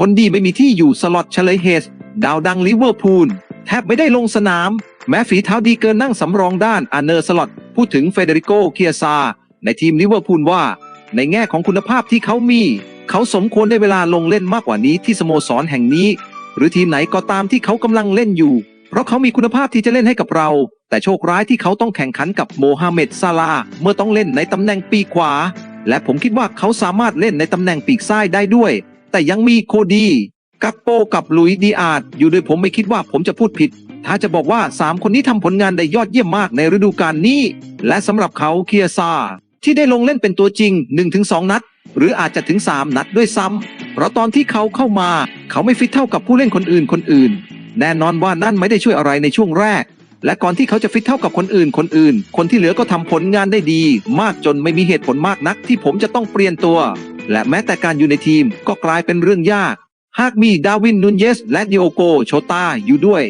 คนดีไม่มีที่อยู่สล็อตเฉลยเฮสดาวดังลิเวอร์พูลแทบไม่ได้ลงสนาม แม้ฝีเท้าดีเกินนั่งสำรองด้านอาเนอร์สล็อตพูดถึงเฟเดริโกเคียซา ในทีมลิเวอร์พูลว่า ในแง่ของคุณภาพที่เขามี เขาสมควรได้เวลาลงเล่นมากกว่านี้ที่สโมสรแห่งนี้ หรือทีมไหนก็ตามที่เขากำลังเล่นอยู่ เพราะเขามีคุณภาพที่จะเล่นให้กับเรา แต่โชคร้ายที่เขาต้องแข่งขันกับโมฮัมเหม็ดซาลา เมื่อต้องเล่นในตำแหน่งปีกขวา และผมคิดว่าเขาสามารถเล่นในตำแหน่งปีกซ้ายได้ด้วย แต่ยังมีโคดี กักโปกับหลุยดีอาดอยู่โดยผมไม่คิดว่าผมจะพูดผิด ถ้าจะบอกว่า 3 คนนี้ทำผลงานได้ยอดเยี่ยมมากในฤดูกาลนี้ และสำหรับเขาเคียซาที่ได้ลงเล่นเป็นตัวจริง 1-2 นัด หรืออาจจะถึง 3 นัดด้วยซ้ำเพราะตอนที่เขาเข้ามา เขาไม่ฟิตเท่ากับผู้เล่นคนอื่นคนอื่น แน่นอนว่านั่นไม่ได้ช่วยอะไรในช่วงแรก และก่อนที่เขาจะฟิตเท่ากับคนอื่นคนอื่น คนที่เหลือก็ทำผลงานได้ดี มากจนไม่มีเหตุผลมากนักที่ผมจะต้องเปลี่ยนตัว และแม้แต่การอยู่ในทีมก็กลายเป็นเรื่องยาก หากมีดาวินนุนเยสและดิโอโกโชตาอยู่ด้วย